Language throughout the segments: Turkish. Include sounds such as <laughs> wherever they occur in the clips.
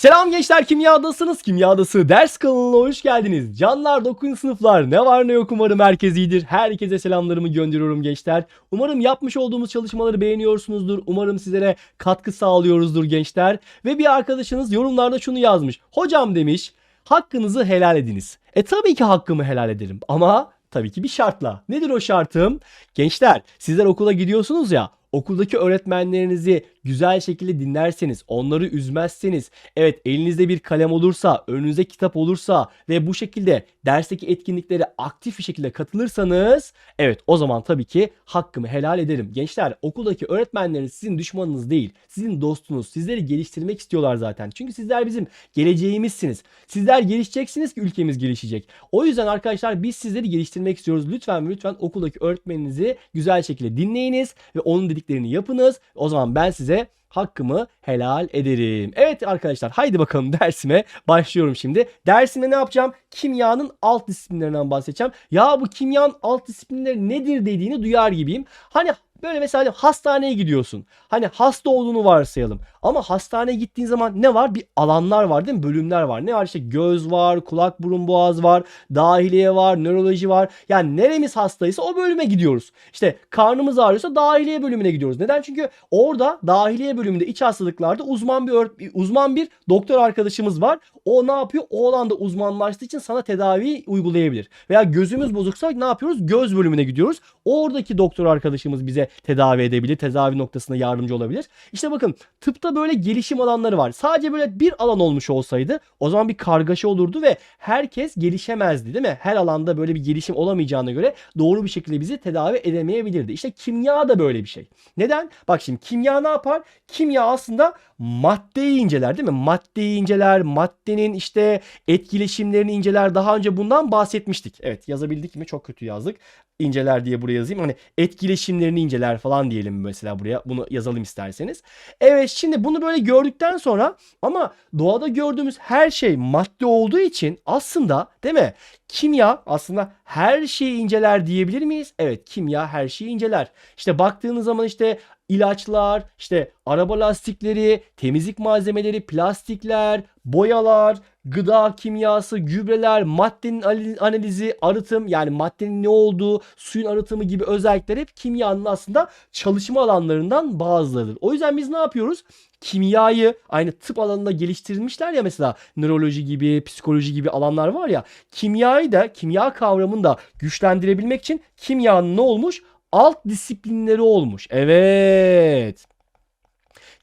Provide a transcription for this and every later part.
Selam gençler kimyadasınız. Kimyadası ders kanalına hoş geldiniz. Canlar 9. sınıflar ne var ne yok umarım herkes iyidir. Herkese selamlarımı gönderiyorum gençler. Umarım yapmış olduğumuz çalışmaları beğeniyorsunuzdur. Umarım sizlere katkı sağlıyoruzdur gençler. Ve bir arkadaşınız yorumlarda şunu yazmış. Hocam demiş hakkınızı helal ediniz. E tabii ki hakkımı helal ederim ama tabii ki bir şartla. Nedir o şartım? Gençler sizler okula gidiyorsunuz ya okuldaki öğretmenlerinizi güzel şekilde dinlerseniz, onları üzmezseniz, evet elinizde bir kalem olursa, önünüzde kitap olursa ve bu şekilde dersteki etkinliklere aktif bir şekilde katılırsanız, evet o zaman tabii ki hakkımı helal ederim. Gençler okuldaki öğretmenleriniz sizin düşmanınız değil, sizin dostunuz. Sizleri geliştirmek istiyorlar zaten. Çünkü sizler bizim geleceğimizsiniz. Sizler gelişeceksiniz ki ülkemiz gelişecek. O yüzden arkadaşlar biz sizleri geliştirmek istiyoruz. Lütfen lütfen okuldaki öğretmeninizi güzel şekilde dinleyiniz ve onun dediklerini yapınız. O zaman ben size hakkımı helal ederim. Evet arkadaşlar haydi bakalım <laughs> dersime başlıyorum şimdi. Dersime ne yapacağım? Kimyanın alt disiplinlerinden bahsedeceğim. Ya bu kimyanın alt disiplinleri nedir dediğini duyar gibiyim. Hani Böyle mesela hastaneye gidiyorsun. Hani hasta olduğunu varsayalım. Ama hastaneye gittiğin zaman ne var? Bir alanlar var değil mi? Bölümler var. Ne var? İşte göz var, kulak, burun, boğaz var, dahiliye var, nöroloji var. Yani neremiz hastaysa o bölüme gidiyoruz. İşte karnımız ağrıyorsa dahiliye bölümüne gidiyoruz. Neden? Çünkü orada dahiliye bölümünde iç hastalıklarda uzman bir uzman bir doktor arkadaşımız var. O ne yapıyor? O alanda uzmanlaştığı için sana tedavi uygulayabilir. Veya gözümüz bozuksa ne yapıyoruz? Göz bölümüne gidiyoruz. Oradaki doktor arkadaşımız bize tedavi edebilir. Tedavi noktasında yardımcı olabilir. İşte bakın tıpta böyle gelişim alanları var. Sadece böyle bir alan olmuş olsaydı o zaman bir kargaşa olurdu ve herkes gelişemezdi değil mi? Her alanda böyle bir gelişim olamayacağına göre doğru bir şekilde bizi tedavi edemeyebilirdi. İşte kimya da böyle bir şey. Neden? Bak şimdi kimya ne yapar? Kimya aslında maddeyi inceler değil mi? Maddeyi inceler, maddenin işte etkileşimlerini inceler. Daha önce bundan bahsetmiştik. Evet yazabildik mi? Çok kötü yazdık. İnceler diye buraya yazayım. Hani etkileşimlerini inceler falan diyelim mesela buraya. Bunu yazalım isterseniz. Evet şimdi bunu böyle gördükten sonra ama doğada gördüğümüz her şey madde olduğu için aslında değil mi? Kimya aslında her şeyi inceler diyebilir miyiz? Evet kimya her şeyi inceler. İşte baktığınız zaman işte ilaçlar, işte araba lastikleri, temizlik malzemeleri, plastikler, boyalar, gıda kimyası, gübreler, maddenin ali- analizi, arıtım yani maddenin ne olduğu, suyun arıtımı gibi özellikler hep kimyanın aslında çalışma alanlarından bazılarıdır. O yüzden biz ne yapıyoruz? Kimyayı aynı tıp alanında geliştirilmişler ya mesela nöroloji gibi, psikoloji gibi alanlar var ya. Kimyayı da kimya kavramını da güçlendirebilmek için kimyanın ne olmuş? Alt disiplinleri olmuş. Evet.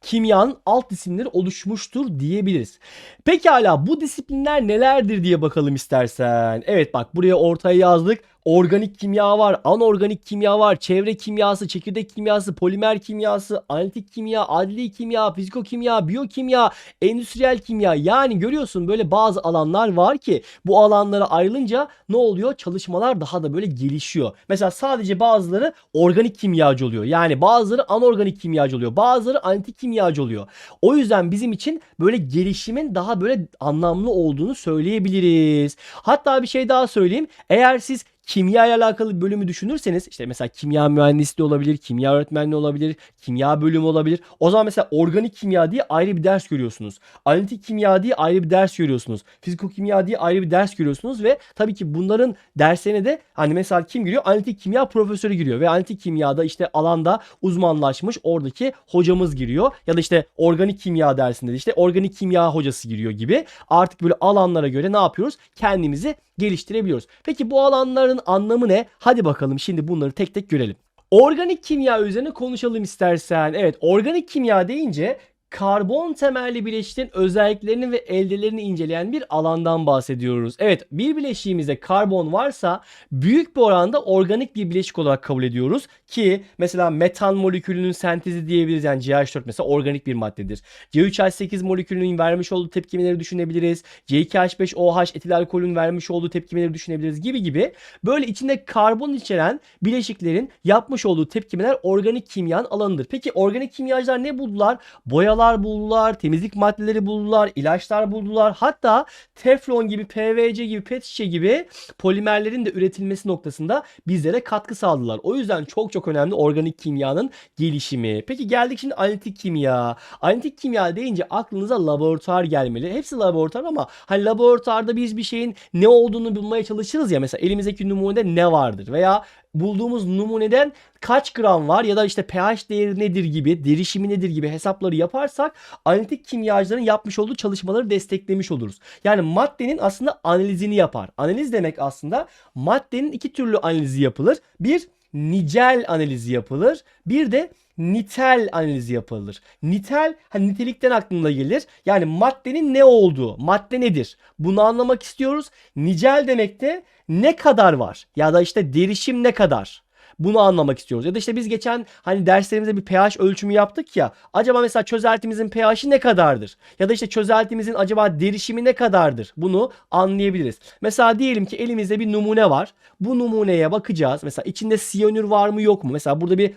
Kimyanın alt disiplinleri oluşmuştur diyebiliriz. Pekala bu disiplinler nelerdir diye bakalım istersen. Evet bak buraya ortaya yazdık. Organik kimya var, anorganik kimya var, çevre kimyası, çekirdek kimyası, polimer kimyası, analitik kimya, adli kimya, fizikokimya, biyokimya, endüstriyel kimya. Yani görüyorsun böyle bazı alanlar var ki bu alanlara ayrılınca ne oluyor? Çalışmalar daha da böyle gelişiyor. Mesela sadece bazıları organik kimyacı oluyor. Yani bazıları anorganik kimyacı oluyor. Bazıları analitik kimyacı oluyor. O yüzden bizim için böyle gelişimin daha böyle anlamlı olduğunu söyleyebiliriz. Hatta bir şey daha söyleyeyim. Eğer siz kimya ile alakalı bölümü düşünürseniz işte mesela kimya mühendisliği olabilir, kimya öğretmenliği olabilir, kimya bölümü olabilir. O zaman mesela organik kimya diye ayrı bir ders görüyorsunuz. Analitik kimya diye ayrı bir ders görüyorsunuz. Fizikokimya diye ayrı bir ders görüyorsunuz ve tabii ki bunların derslerine de hani mesela kim giriyor? Analitik kimya profesörü giriyor ve analitik kimyada işte alanda uzmanlaşmış oradaki hocamız giriyor. Ya da işte organik kimya dersinde de işte organik kimya hocası giriyor gibi. Artık böyle alanlara göre ne yapıyoruz? Kendimizi geliştirebiliyoruz. Peki bu alanların anlamı ne? Hadi bakalım şimdi bunları tek tek görelim. Organik kimya üzerine konuşalım istersen. Evet, organik kimya deyince karbon temelli bileşiklerin özelliklerini ve eldelerini inceleyen bir alandan bahsediyoruz. Evet, bir bileşiğimizde karbon varsa büyük bir oranda organik bir bileşik olarak kabul ediyoruz ki mesela metan molekülünün sentezi diyebiliriz. Yani CH4 mesela organik bir maddedir. C3H8 molekülünün vermiş olduğu tepkimeleri düşünebiliriz. C2H5OH etil alkolün vermiş olduğu tepkimeleri düşünebiliriz gibi gibi. Böyle içinde karbon içeren bileşiklerin yapmış olduğu tepkimeler organik kimyanın alanıdır. Peki organik kimyacılar ne buldular? Boyalar boyalar buldular, temizlik maddeleri buldular, ilaçlar buldular. Hatta teflon gibi, PVC gibi, pet şişe gibi polimerlerin de üretilmesi noktasında bizlere katkı sağladılar. O yüzden çok çok önemli organik kimyanın gelişimi. Peki geldik şimdi analitik kimya. Analitik kimya deyince aklınıza laboratuvar gelmeli. Hepsi laboratuvar ama hani laboratuvarda biz bir şeyin ne olduğunu bulmaya çalışırız ya. Mesela elimizdeki numunede ne vardır veya bulduğumuz numuneden kaç gram var ya da işte pH değeri nedir gibi, derişimi nedir gibi hesapları yaparsak analitik kimyacıların yapmış olduğu çalışmaları desteklemiş oluruz. Yani maddenin aslında analizini yapar. Analiz demek aslında maddenin iki türlü analizi yapılır. Bir nicel analizi yapılır. Bir de nitel analizi yapılır. Nitel hani nitelikten aklına gelir. Yani maddenin ne olduğu, madde nedir? Bunu anlamak istiyoruz. Nicel demek de ne kadar var ya da işte derişim ne kadar? Bunu anlamak istiyoruz. Ya da işte biz geçen hani derslerimizde bir pH ölçümü yaptık ya. Acaba mesela çözeltimizin pH'i ne kadardır? Ya da işte çözeltimizin acaba derişimi ne kadardır? Bunu anlayabiliriz. Mesela diyelim ki elimizde bir numune var. Bu numuneye bakacağız. Mesela içinde siyanür var mı yok mu? Mesela burada bir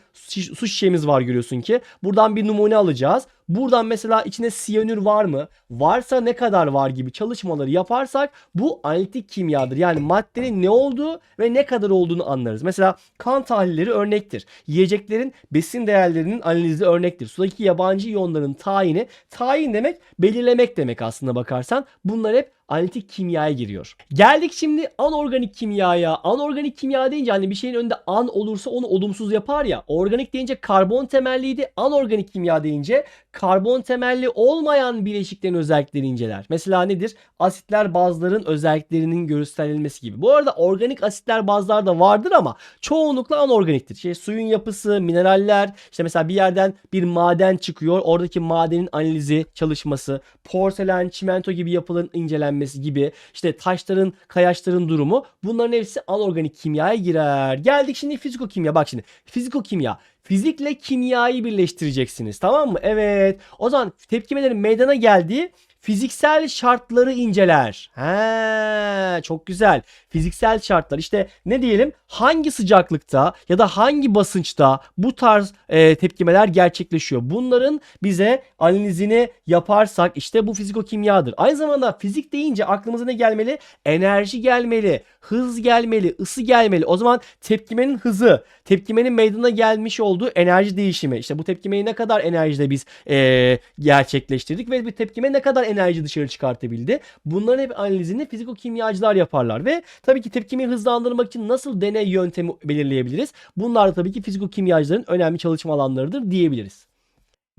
su şişemiz var görüyorsun ki. Buradan bir numune alacağız. Buradan mesela içinde siyanür var mı? Varsa ne kadar var gibi çalışmaları yaparsak bu analitik kimyadır. Yani maddenin ne olduğu ve ne kadar olduğunu anlarız. Mesela kan tahlilleri örnektir. Yiyeceklerin besin değerlerinin analizi örnektir. Sudaki yabancı iyonların tayini, tayin demek belirlemek demek aslında bakarsan. Bunlar hep analitik kimyaya giriyor. Geldik şimdi anorganik kimyaya. Anorganik kimya deyince hani bir şeyin önünde an olursa onu olumsuz yapar ya. Organik deyince karbon temelliydi. Anorganik kimya deyince karbon temelli olmayan bileşiklerin özelliklerini inceler. Mesela nedir? Asitler bazların özelliklerinin gösterilmesi gibi. Bu arada organik asitler bazlar da vardır ama çoğunlukla anorganiktir. Şey, suyun yapısı, mineraller, işte mesela bir yerden bir maden çıkıyor. Oradaki madenin analizi, çalışması, porselen, çimento gibi yapıların incelenmesi gibi işte taşların, kayaçların durumu bunların hepsi anorganik kimyaya girer. Geldik şimdi fizikokimya. Bak şimdi fizikokimya fizikle kimyayı birleştireceksiniz. Tamam mı? Evet. O zaman tepkimelerin meydana geldiği fiziksel şartları inceler. He, çok güzel. Fiziksel şartlar. İşte ne diyelim? Hangi sıcaklıkta ya da hangi basınçta bu tarz e, tepkimeler gerçekleşiyor? Bunların bize analizini yaparsak işte bu fizikokimyadır. Aynı zamanda fizik deyince aklımıza ne gelmeli? Enerji gelmeli, hız gelmeli, ısı gelmeli. O zaman tepkimenin hızı, tepkimenin meydana gelmiş olduğu enerji değişimi. İşte bu tepkimeyi ne kadar enerjide biz e, gerçekleştirdik ve bir tepkime ne kadar enerji dışarı çıkartabildi. Bunların hep analizini fizikokimyacılar yaparlar ve tabii ki tepkimeyi hızlandırmak için nasıl deney yöntemi belirleyebiliriz? Bunlar da tabii ki fizikokimyacıların önemli çalışma alanlarıdır diyebiliriz.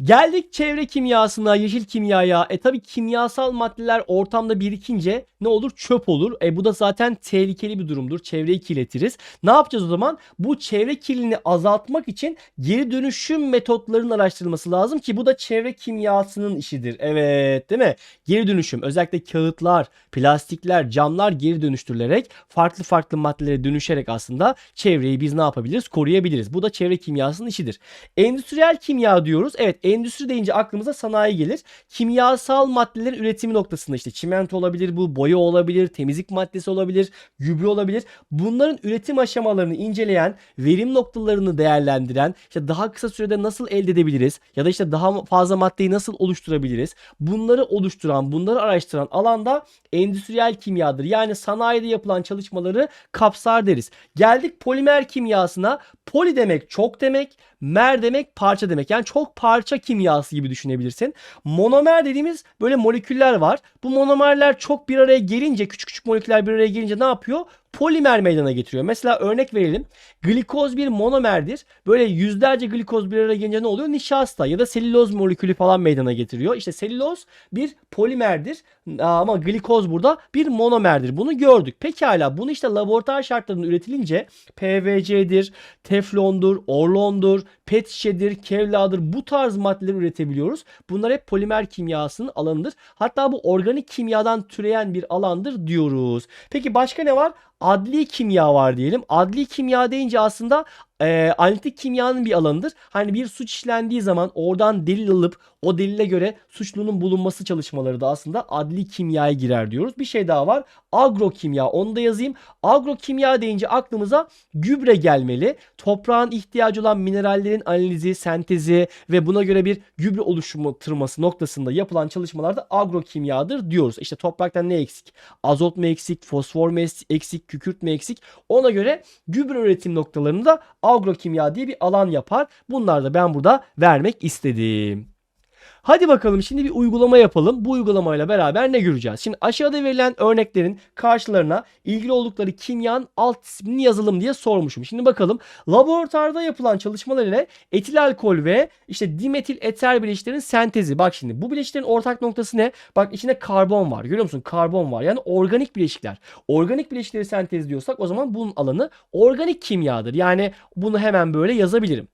Geldik çevre kimyasına, yeşil kimyaya. E tabi kimyasal maddeler ortamda birikince ne olur? Çöp olur. E bu da zaten tehlikeli bir durumdur. Çevreyi kirletiriz. Ne yapacağız o zaman? Bu çevre kirliliğini azaltmak için geri dönüşüm metotlarının araştırılması lazım ki bu da çevre kimyasının işidir. Evet, değil mi? Geri dönüşüm özellikle kağıtlar, plastikler, camlar geri dönüştürülerek farklı farklı maddelere dönüşerek aslında çevreyi biz ne yapabiliriz? Koruyabiliriz. Bu da çevre kimyasının işidir. Endüstriyel kimya diyoruz. Evet, endüstri deyince aklımıza sanayi gelir. Kimyasal maddelerin üretimi noktasında işte çimento olabilir bu, boya olabilir, temizlik maddesi olabilir, gübre olabilir. Bunların üretim aşamalarını inceleyen, verim noktalarını değerlendiren, işte daha kısa sürede nasıl elde edebiliriz ya da işte daha fazla maddeyi nasıl oluşturabiliriz? Bunları oluşturan, bunları araştıran alanda endüstriyel kimyadır. Yani sanayide yapılan çalışmaları kapsar deriz. Geldik polimer kimyasına. Poli demek çok demek, mer demek parça demek. Yani çok parça kimyası gibi düşünebilirsin. Monomer dediğimiz böyle moleküller var. Bu monomerler çok bir araya gelince küçük küçük moleküller bir araya gelince ne yapıyor? Polimer meydana getiriyor. Mesela örnek verelim. Glikoz bir monomerdir. Böyle yüzlerce glikoz bir araya gelince ne oluyor? Nişasta ya da selüloz molekülü falan meydana getiriyor. İşte selüloz bir polimerdir ama glikoz burada bir monomerdir. Bunu gördük. Pekala bunu işte laboratuvar şartlarında üretilince PVC'dir, teflondur, orlondur, pet şişedir, kevladır bu tarz maddeler üretebiliyoruz. Bunlar hep polimer kimyasının alanıdır. Hatta bu organik kimyadan türeyen bir alandır diyoruz. Peki başka ne var? Adli kimya var diyelim. Adli kimya deyince aslında e, analitik kimyanın bir alanıdır. Hani bir suç işlendiği zaman oradan delil alıp o delile göre suçlunun bulunması çalışmaları da aslında adli kimyaya girer diyoruz. Bir şey daha var. Agrokimya onu da yazayım. Agrokimya deyince aklımıza gübre gelmeli. Toprağın ihtiyacı olan minerallerin analizi, sentezi ve buna göre bir gübre oluşumu tırması noktasında yapılan çalışmalarda agrokimyadır diyoruz. İşte topraktan ne eksik? Azot mu eksik? Fosfor mu eksik? Kükürt mü eksik? Ona göre gübre üretim noktalarında agrokimya diye bir alan yapar. Bunlar da ben burada vermek istedim. Hadi bakalım şimdi bir uygulama yapalım. Bu uygulamayla beraber ne göreceğiz? Şimdi aşağıda verilen örneklerin karşılarına ilgili oldukları kimyanın alt ismini yazalım diye sormuşum. Şimdi bakalım laboratuvarda yapılan çalışmalar ile etil alkol ve işte dimetil eter bileşiklerin sentezi. Bak şimdi bu bileşiklerin ortak noktası ne? Bak içinde karbon var. Görüyor musun? Karbon var. Yani organik bileşikler. Organik bileşikleri sentezliyorsak o zaman bunun alanı organik kimyadır. Yani bunu hemen böyle yazabilirim.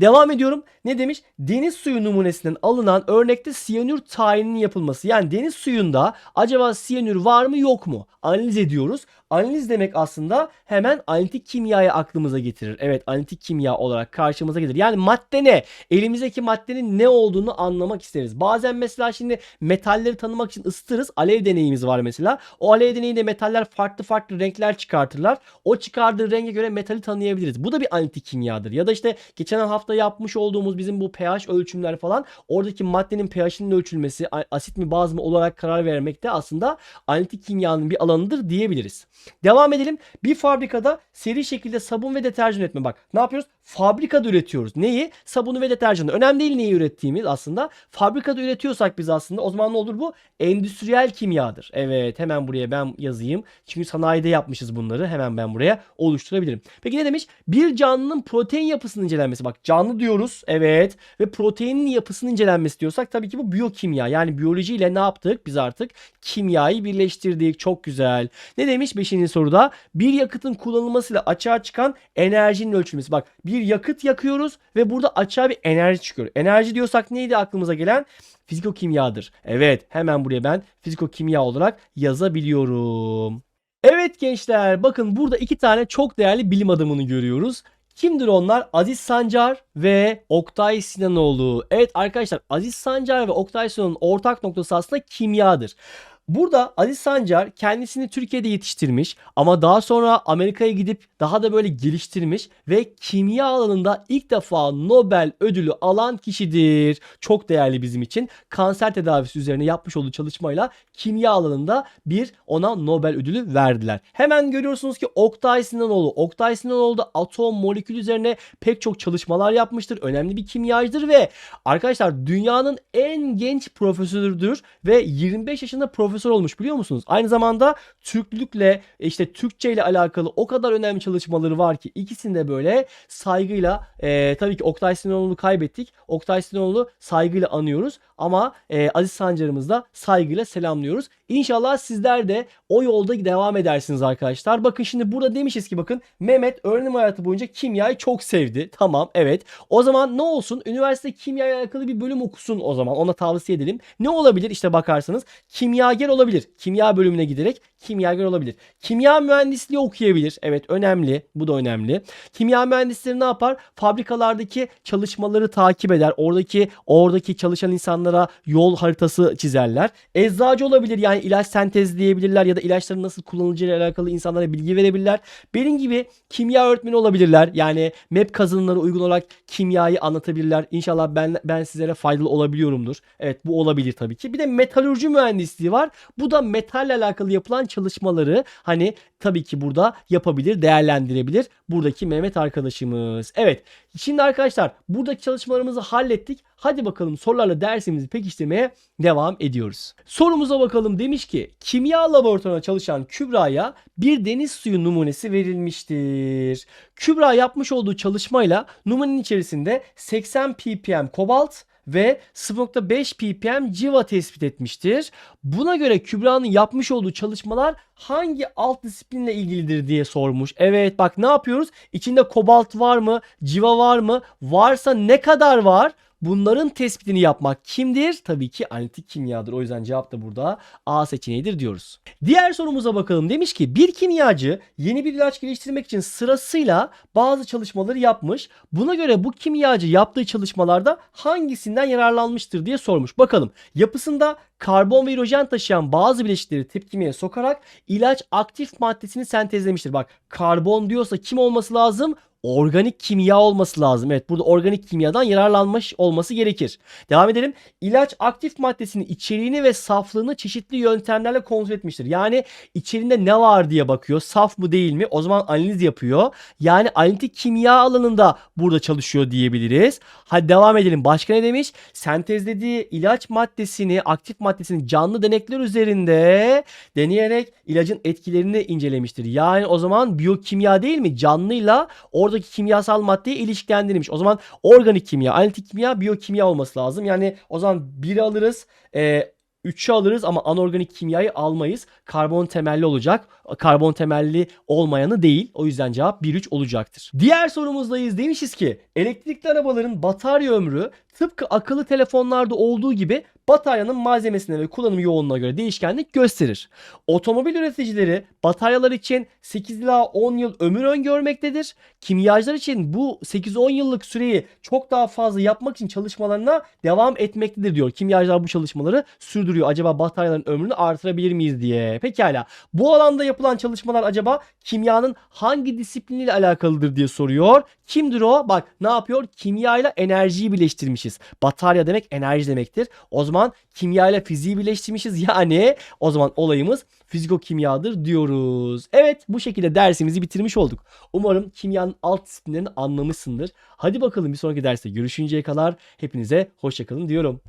Devam ediyorum. Ne demiş? Deniz suyu numunesinden alınan örnekte siyanür tayininin yapılması. Yani deniz suyunda acaba siyanür var mı yok mu? Analiz ediyoruz. Analiz demek aslında hemen analitik kimyayı aklımıza getirir. Evet analitik kimya olarak karşımıza gelir. Yani madde ne? Elimizdeki maddenin ne olduğunu anlamak isteriz. Bazen mesela şimdi metalleri tanımak için ısıtırız. Alev deneyimiz var mesela. O alev deneyinde metaller farklı farklı renkler çıkartırlar. O çıkardığı renge göre metali tanıyabiliriz. Bu da bir analitik kimyadır. Ya da işte geçen hafta yapmış olduğumuz bizim bu pH ölçümler falan oradaki maddenin pH'inin ölçülmesi asit mi baz mı olarak karar vermekte aslında analitik kimyanın bir alanıdır diyebiliriz. Devam edelim. Bir fabrikada seri şekilde sabun ve deterjan üretme. Bak ne yapıyoruz? Fabrikada üretiyoruz. Neyi? Sabunu ve deterjanı. Önemli değil neyi ürettiğimiz aslında. Fabrikada üretiyorsak biz aslında o zaman ne olur bu? Endüstriyel kimyadır. Evet hemen buraya ben yazayım. Çünkü sanayide yapmışız bunları. Hemen ben buraya oluşturabilirim. Peki ne demiş? Bir canlının protein yapısının incelenmesi. Bak canlı diyoruz. Evet. Ve proteinin yapısının incelenmesi diyorsak tabii ki bu biyokimya. Yani biyolojiyle ne yaptık? Biz artık kimyayı birleştirdik. Çok güzel. Ne demiş 5. soruda? Bir yakıtın kullanılmasıyla açığa çıkan enerjinin ölçülmesi. Bak bir yakıt yakıyoruz ve burada açığa bir enerji çıkıyor. Enerji diyorsak neydi aklımıza gelen? Fizikokimyadır. Evet hemen buraya ben fizikokimya olarak yazabiliyorum. Evet gençler bakın burada iki tane çok değerli bilim adamını görüyoruz. Kimdir onlar? Aziz Sancar ve Oktay Sinanoğlu. Evet arkadaşlar Aziz Sancar ve Oktay Sinanoğlu'nun ortak noktası aslında kimyadır. Burada Aziz Sancar kendisini Türkiye'de yetiştirmiş ama daha sonra Amerika'ya gidip daha da böyle geliştirmiş ve kimya alanında ilk defa Nobel ödülü alan kişidir. Çok değerli bizim için. Kanser tedavisi üzerine yapmış olduğu çalışmayla kimya alanında bir ona Nobel ödülü verdiler. Hemen görüyorsunuz ki Oktay Sinanoğlu. Oktay Sinanoğlu da atom, molekül üzerine pek çok çalışmalar yapmıştır. Önemli bir kimyacıdır ve arkadaşlar dünyanın en genç profesörüdür ve 25 yaşında profesör profesör olmuş biliyor musunuz? Aynı zamanda Türklükle işte Türkçe ile alakalı o kadar önemli çalışmaları var ki ikisini de böyle saygıyla e, tabii ki Oktay Sinanoğlu'nu kaybettik. Oktay Sinanoğlu saygıyla anıyoruz ama e, Aziz Sancar'ımızı da saygıyla selamlıyoruz. İnşallah sizler de o yolda devam edersiniz arkadaşlar. Bakın şimdi burada demişiz ki bakın Mehmet öğrenim hayatı boyunca kimyayı çok sevdi. Tamam evet. O zaman ne olsun? Üniversite kimya ile alakalı bir bölüm okusun o zaman. Ona tavsiye edelim. Ne olabilir? İşte bakarsanız kimyager olabilir. Kimya bölümüne giderek kimyager olabilir. Kimya mühendisliği okuyabilir. Evet önemli. Bu da önemli. Kimya mühendisleri ne yapar? Fabrikalardaki çalışmaları takip eder. Oradaki oradaki çalışan insanlara yol haritası çizerler. Eczacı olabilir. Yani ilaç sentezleyebilirler ya da ilaçların nasıl kullanılacağı ile alakalı insanlara bilgi verebilirler. Benim gibi kimya öğretmeni olabilirler. Yani MEP kazanımları uygun olarak kimyayı anlatabilirler. İnşallah ben ben sizlere faydalı olabiliyorumdur. Evet bu olabilir tabii ki. Bir de metalürji mühendisliği var. Bu da metalle alakalı yapılan çalışmaları hani tabii ki burada yapabilir, değerlendirebilir buradaki Mehmet arkadaşımız. Evet. Şimdi arkadaşlar buradaki çalışmalarımızı hallettik. Hadi bakalım sorularla dersimizi pekiştirmeye devam ediyoruz. Sorumuza bakalım demiş ki kimya laboratuvarında çalışan Kübra'ya bir deniz suyu numunesi verilmiştir. Kübra yapmış olduğu çalışmayla numunenin içerisinde 80 ppm kobalt, ve 0.5 ppm civa tespit etmiştir. Buna göre Kübra'nın yapmış olduğu çalışmalar hangi alt disiplinle ilgilidir diye sormuş. Evet bak ne yapıyoruz? İçinde kobalt var mı? Civa var mı? Varsa ne kadar var? Bunların tespitini yapmak kimdir? Tabii ki analitik kimyadır. O yüzden cevap da burada A seçeneğidir diyoruz. Diğer sorumuza bakalım. Demiş ki bir kimyacı yeni bir ilaç geliştirmek için sırasıyla bazı çalışmaları yapmış. Buna göre bu kimyacı yaptığı çalışmalarda hangisinden yararlanmıştır diye sormuş. Bakalım yapısında karbon ve hidrojen taşıyan bazı bileşikleri tepkimeye sokarak ilaç aktif maddesini sentezlemiştir. Bak karbon diyorsa kim olması lazım? Organik kimya olması lazım. Evet burada organik kimyadan yararlanmış olması gerekir. Devam edelim. İlaç aktif maddesinin içeriğini ve saflığını çeşitli yöntemlerle kontrol etmiştir. Yani içerinde ne var diye bakıyor. Saf mı değil mi? O zaman analiz yapıyor. Yani analitik kimya alanında burada çalışıyor diyebiliriz. Hadi devam edelim. Başka ne demiş? Sentezlediği ilaç maddesini, aktif maddesini canlı denekler üzerinde deneyerek ilacın etkilerini incelemiştir. Yani o zaman biyokimya değil mi? Canlıyla oradaki kimyasal maddeyi ilişkilendirmiş. O zaman organik kimya, analitik kimya, biyokimya olması lazım. Yani o zaman biri alırız, e, 3'ü alırız ama anorganik kimyayı almayız. Karbon temelli olacak. Karbon temelli olmayanı değil. O yüzden cevap 1-3 olacaktır. Diğer sorumuzdayız. Demişiz ki elektrikli arabaların batarya ömrü tıpkı akıllı telefonlarda olduğu gibi bataryanın malzemesine ve kullanım yoğunluğuna göre değişkenlik gösterir. Otomobil üreticileri bataryalar için 8 ila 10 yıl ömür öngörmektedir. Kimyacılar için bu 8-10 yıllık süreyi çok daha fazla yapmak için çalışmalarına devam etmektedir diyor. Kimyacılar bu çalışmaları sürdürüyor. Acaba bataryaların ömrünü artırabilir miyiz diye. Pekala. Bu alanda yapılan çalışmalar acaba kimyanın hangi disipliniyle alakalıdır diye soruyor. Kimdir o? Bak ne yapıyor? Kimya ile enerjiyi birleştirmişiz. Batarya demek enerji demektir. O zaman kimya ile fiziği birleştirmişiz. <laughs> Yani o zaman olayımız fizikokimyadır diyoruz. Evet bu şekilde dersimizi bitirmiş olduk. Umarım kimyanın alt disiplinlerini anlamışsındır. Hadi bakalım bir sonraki derste görüşünceye kadar hepinize hoşçakalın diyorum.